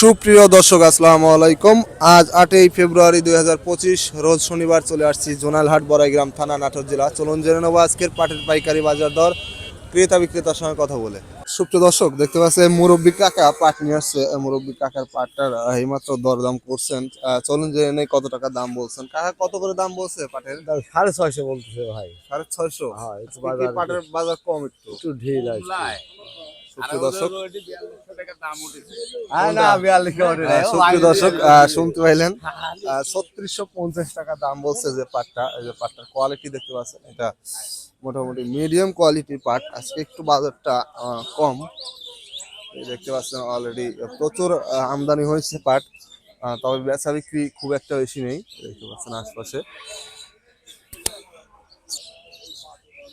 সুপ্রিয় দর্শক আসসালামু আলাইকুম। আজ আটই ফেব্রুয়ারি দুই হাজার পঁচিশ রোজ শনিবার চলে আসছি জোনালহাট বড়াইগ্রাম থানা নাটোর জেলা। চলুন জেনে নেব আজকের পাটের পাইকারি বাজার দর। ক্রেতা বিক্রেতার সঙ্গে কথা বলে। সুপ্রিয় দর্শক দেখতে পাচ্ছেন মুরব্বী কাকা পাট নিয়ে আসছে। মুরব্বী কাকার পাটটার এইমাত্র দরদাম করছেন। চলুন জেনে নেই কত টাকা দাম বলছেন। কাকা কত করে দাম বলছে পাটের? দাম সাড়ে ছয়শো বলতেছে ভাই। সাড়ে ছয়শো? হ্যাঁ পাটের বাজার কম একটু? একটু ঢিল দর্শক হ্যাঁ শুনতে পাইলেন। ছত্রিশশো পঞ্চাশ টাকা দাম বলছে যে পাটটা এই যে পাটটার কোয়ালিটি দেখতে পাচ্ছেন এটা মোটামুটি মিডিয়াম কোয়ালিটির পাট। আজকে একটু বাজারটা আহ, কম। এই দেখতে পাচ্ছেন অলরেডি প্রচুর আহ, আমদানি হয়েছে পাট। আহ, তবে বেচা বিক্রি খুব একটা বেশি নেই দেখতে পাচ্ছেন আশপাশে।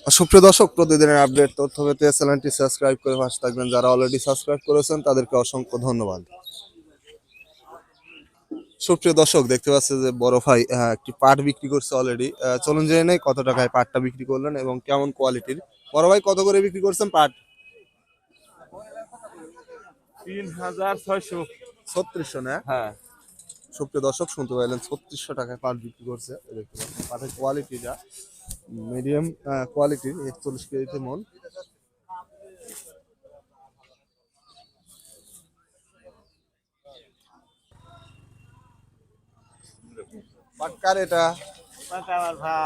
সুপ্রিয় দর্শক প্রতিদিনের আপডেট তথ্য পেতে চ্যানেলটি সাবস্ক্রাইব করে পাশে থাকবেন। যারা অলরেডি সাবস্ক্রাইব করেছেন তাদেরকে অসংখ্য ধন্যবাদ। সুপ্রিয় দর্শক দেখতে পাচ্ছেন যে বড় ভাই একটি পাট বিক্রি করছে অলরেডি চলুন জেনে নেই কত টাকায় পাটটা বিক্রি করলেন এবং কেমন কোয়ালিটির বড় ভাই কত করে বিক্রি করছেন পাট? তিন হাজার ছয়শো। ছত্রিশশো না? হ্যাঁ। সুপ্রিয় দর্শক শুনতে পাইলেন ছত্রিশশো টাকায় পাট বিক্রি করছে। দেখতে পাচ্ছেন পাটের কোয়ালিটিটা মিডিয়াম কোয়ালিটির একচল্লিশ কেজিতে মন। এটা।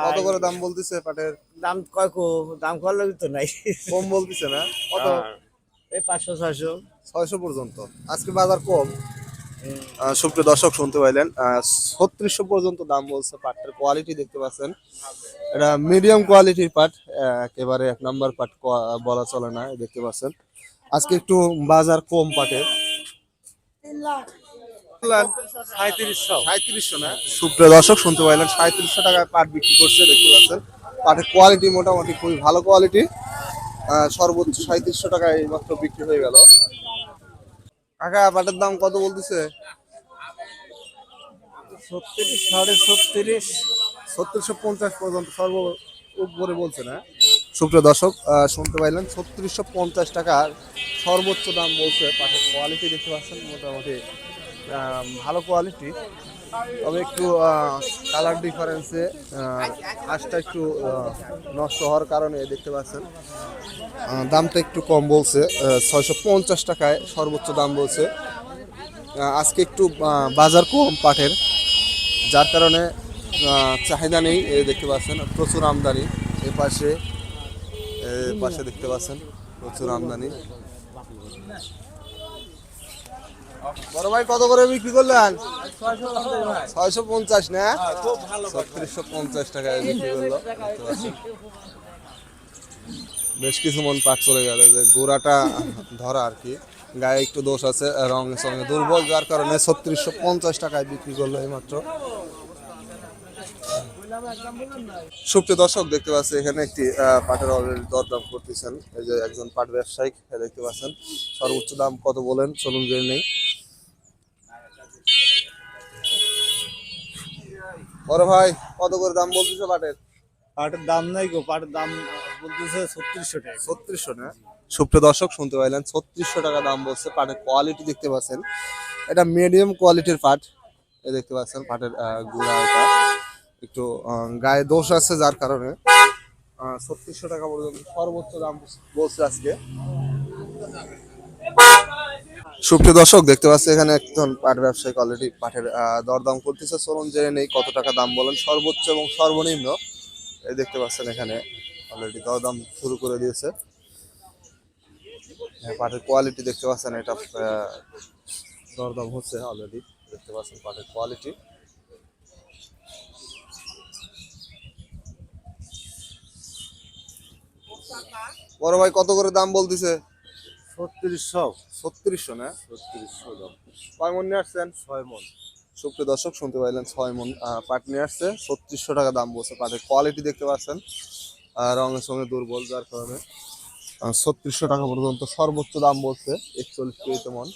কত করে দাম বলতেছে পাটের? দাম কয় কো? দাম করলে তো নাই। কম বলতেছে না। কত? এই পাঁচশো ছয়শো। ছয়শো পর্যন্ত। আজকে বাজার কম। সুপ্রিয় দর্শক শুনতে পাইলেন। ছত্রিশশো পর্যন্ত দাম বলছে পাটটার কোয়ালিটি দেখতে পাচ্ছেন। এটা মিডিয়াম কোয়ালিটির পাট একেবারে এক নাম্বার পাট বলা চলে না দেখতে পাচ্ছেন। আজকে একটু বাজার কম পাটের সুপ্রিয় দর্শক শুনতে পাইলেন সাঁত্রিশশো টাকায় পাট বিক্রি করছে দেখতে পাচ্ছেন। পাটের কোয়ালিটি মোটামুটি খুবই ভালো কোয়ালিটি সর্বোচ্চ সাঁত্রিশশো টাকায় মাত্র বিক্রি হয়ে গেল। কাকা পাটের দাম কত বলতেছে? ছত্রিশ সাড়ে ছত্রিশ। ছত্রিশশো পঞ্চাশ পর্যন্ত সর্ব উপরে বলছে না? সুপ্রিয় দর্শক আহ, শুনতে পাইলেন ছত্রিশশো পঞ্চাশ টাকার সর্বোচ্চ দাম বলছে পাঠের কোয়ালিটি দেখতে পাচ্ছেন মোটামুটি ভালো কোয়ালিটি তবে একটু কালার ডিফারেন্সে হাঁসটা একটু নষ্ট হওয়ার কারণে দেখতে পাচ্ছেন। দামটা একটু কম বলছে ছয়শো পঞ্চাশ টাকায় সর্বোচ্চ দাম বলছে। আজকে একটু বাজার কম পাটের, যার কারণে চাহিদা নেই দেখতে পাচ্ছেন, প্রচুর আমদানি, এ পাশে পাশে দেখতে পাচ্ছেন, প্রচুর আমদানি। বড় ভাই কত করে বিক্রি করলেন? ছয়শো পঞ্চাশ, না? ছত্রিশশো পঞ্চাশ টাকায় বিক্রি করল। বেশ কিছু মন পাট চলে গেল, যে গোড়াটা ধরা আর কি। গায়ে একটু দোষ আছে, রং সঙ্গে দুর্বল, যার কারণে ছত্রিশশো পঞ্চাশ টাকায় বিক্রি করল এইমাত্র। সুপ্রিয় দর্শক, দেখতে পাচ্ছি এখানে একটি পাটের অলরেডি দরদাম করতেছেন। এই যে একজন পাট ব্যবসায়িক দেখতে পাচ্ছেন। সর্বোচ্চ দাম কত বলেন? চলুন জেনে নেই। বড় ভাই কত করে দাম বলতেছে পাটের? পাটের দাম নাই গো পাটের দাম বলতেছে ছত্রিশশো টাকা। ছত্রিশশো না? সুপ্রিয় দর্শক শুনতে পাইলেন ছত্রিশশো টাকা দাম বলছে পাটের কোয়ালিটি দেখতে পাচ্ছেন। এটা মিডিয়াম কোয়ালিটির পাট। এই দেখতে পাচ্ছেন পাটের গুঁড়া এটা। একটু গায়ে দোষ আছে যার কারণে। ছত্রিশশো টাকা পর্যন্ত সর্বোচ্চ দাম বলছে আজকে। সুপ্রিয় দর্শক দেখতে পাচ্ছি এখানে একজন পাট ব্যবসায়িক অলরেডি পাটের দরদাম করতেছে। চলুন জেনে নেই কত টাকা দাম বলেন। সর্বোচ্চ এবং সর্বনিম্ন এই দেখতে পাচ্ছেন এখানে অলরেডি দরদাম শুরু করে দিয়েছে। হ্যাঁ, পাটের কোয়ালিটি দেখতে পাচ্ছেন এটা দরদাম হচ্ছে অলরেডি দেখতে পাচ্ছেন পাটের কোয়ালিটি বড় ভাই কত করে দাম বলতেছে? ছত্রিশশো ছত্রিশশো না? ছত্রিশশো দাম। কয় মন নিয়ে আসছেন? ছয় মন। সুপ্রিয় দর্শক শুনতে পাইলেন ছয় মন পাট নিয়ে আসছে। ছত্রিশশো টাকা দাম বলছে পাটের। কোয়ালিটি দেখতে পাচ্ছেন। রঙের সঙ্গে দুর্বল যার কারণে ছত্রিশশো টাকা পর্যন্ত সর্বোচ্চ দাম বলছে। একচল্লিশ কেজিতে মন।